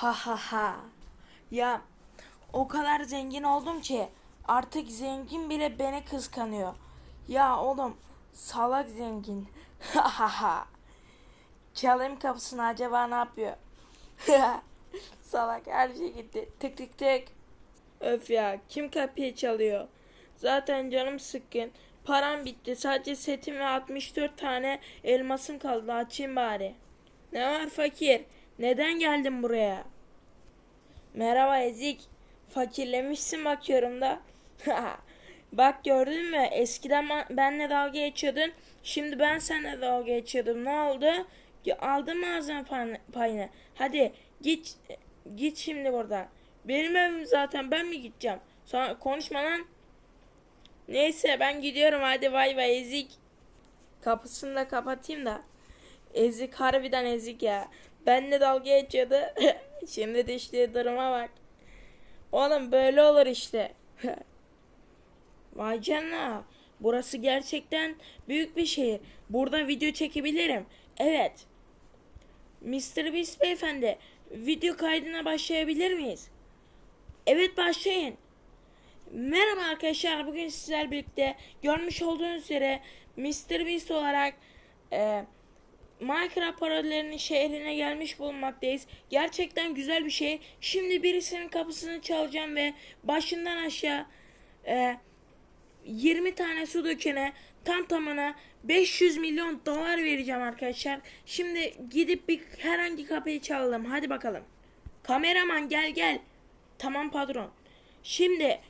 Ha ha ha. Ya o kadar zengin oldum ki artık zengin bile beni kıskanıyor. Ya oğlum salak zengin. Ha ha ha. Çalayım kapısını acaba ne yapıyor? salak her şey gitti. Tık tık tık. Öf ya kim kapıyı çalıyor? Zaten canım sıkkın. Param bitti. Sadece setim ve 64 tane elmasım kaldı. Açayım bari. Ne var fakir? Neden geldin buraya? Merhaba Ezik. Fakirlemişsin bakıyorum da. Bak gördün mü? Eskiden ben- benle dalga geçiyordun. Şimdi ben seninle dalga geçiyordum. Ne oldu? Aldın mı ağzına pay- payını? Hadi git git şimdi buradan. Benim evim zaten ben mi gideceğim? Sonra konuşma lan. Neyse ben gidiyorum hadi bay bay Ezik. Kapısını da kapatayım da. Ezik harbiden ezik ya. Benle dalga geçiyordu. Şimdi düştüğü duruma bak. Oğlum böyle olur işte. Vay canına. Burası gerçekten büyük bir şehir. Burada video çekebilirim. Evet. Mr. Beast beyefendi. Video kaydına başlayabilir miyiz? Evet başlayın. Merhaba arkadaşlar. Bugün sizler birlikte görmüş olduğunuz üzere Mr. Beast olarak e, Minecraft parodilerinin şehrine gelmiş bulunmaktayız. Gerçekten güzel bir şey. Şimdi birisinin kapısını çalacağım ve başından aşağı e, 20 tane su dökene tam tamına 500 milyon dolar vereceğim arkadaşlar. Şimdi gidip bir herhangi kapıyı çalalım. Hadi bakalım. Kameraman gel gel. Tamam patron. Şimdi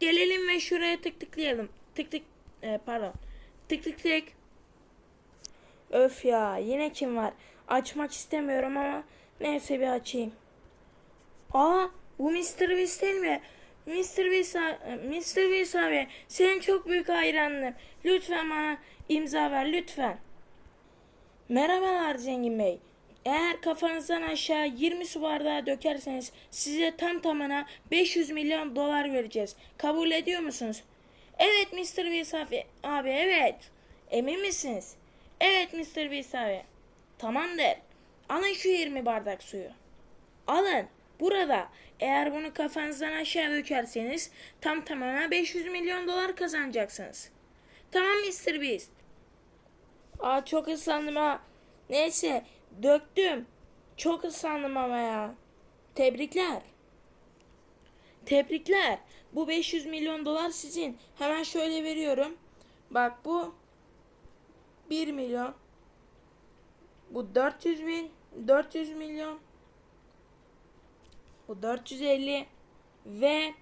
gelelim ve şuraya tık tıklayalım. Tık tık e, pardon. Tık tık tık. Öf ya yine kim var? Açmak istemiyorum ama neyse bir açayım. Aa bu Mr. Beast değil mi? Mr. Beast, a- Mr. Beast abi senin çok büyük hayranım. Lütfen bana imza ver lütfen. Merhabalar Zengin Bey. Eğer kafanızdan aşağı 20 su bardağı dökerseniz size tam tamına 500 milyon dolar vereceğiz. Kabul ediyor musunuz? Evet Mr. Beast abi, abi evet. Emin misiniz? Evet Mr. Beast abi. Tamamdır. Alın şu 20 bardak suyu. Alın. Burada. Eğer bunu kafanızdan aşağı dökerseniz tam tamına 500 milyon dolar kazanacaksınız. Tamam Mr. Beast. Aa çok ıslandım ha. Neyse döktüm. Çok ıslandım ama ya. Tebrikler. Tebrikler. Bu 500 milyon dolar sizin. Hemen şöyle veriyorum. Bak bu 1 milyon. Bu 400 bin. 400 milyon. Bu 450 ve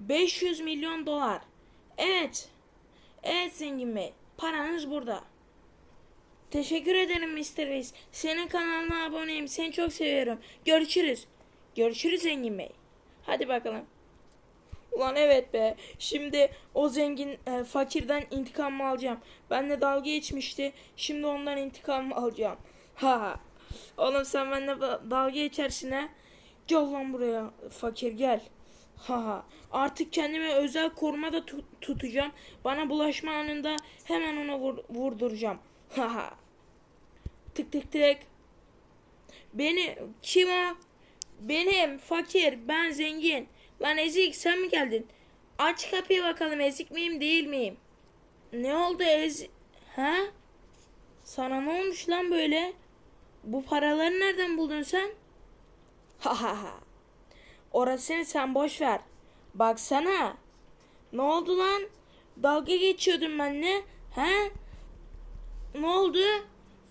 500 milyon dolar. Evet. Evet Zengin Bey. Paranız burada. Teşekkür ederim Mr. Beast. Senin kanalına aboneyim. Seni çok seviyorum. Görüşürüz. Görüşürüz Zengin Bey. Hadi bakalım. Ulan evet be. Şimdi o zengin e, fakirden intikamımı alacağım. Benle dalga geçmişti. Şimdi ondan intikamımı alacağım. Ha. Oğlum sen benimle dalga geçersin ha. Gel lan buraya fakir gel. Ha. Artık kendime özel koruma da tu- tutacağım. Bana bulaşma anında hemen ona vur- vurduracağım. Ha. Tık tık tık. Beni kim o? Benim fakir ben zengin. Lan ezik sen mi geldin? Aç kapıyı bakalım ezik miyim değil miyim? Ne oldu ez... Ha? Sana ne olmuş lan böyle? Bu paraları nereden buldun sen? Ha ha ha. Orasını sen boş ver. Baksana. Ne oldu lan? Dalga geçiyordun benimle. He? Ne oldu?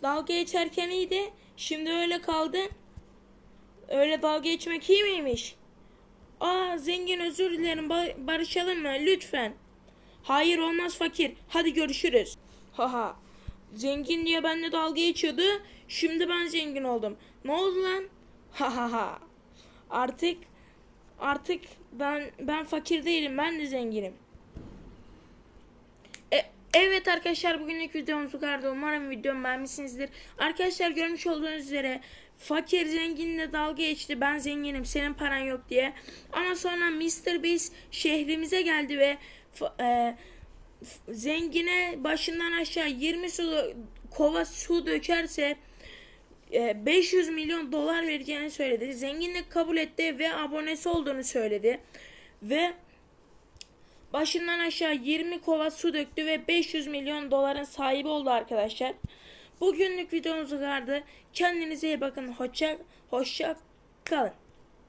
Dalga geçerken iyiydi. Şimdi öyle kaldın. Öyle dalga geçmek iyi miymiş? Aa zengin özür dilerim Ba- barışalım mı lütfen. Hayır olmaz fakir. Hadi görüşürüz. Haha. Zengin diye benimle dalga geçiyordu. Şimdi ben zengin oldum. Ne oldu lan? Ha ha ha. Artık artık ben ben fakir değilim. Ben de zenginim. Evet arkadaşlar bugünlük videomuz bu kadardı. Umarım videomu beğenmişsinizdir. Arkadaşlar görmüş olduğunuz üzere fakir zenginle dalga geçti. Ben zenginim senin paran yok diye. Ama sonra Mr. Beast şehrimize geldi ve e, zengine başından aşağı 20 su kova su dökerse e, 500 milyon dolar vereceğini söyledi. Zenginlik kabul etti ve abonesi olduğunu söyledi. Ve başından aşağı 20 kova su döktü ve 500 milyon doların sahibi oldu arkadaşlar. Bugünlük videomuz vardı. Kendinize iyi bakın. Hoşça hoşça kalın.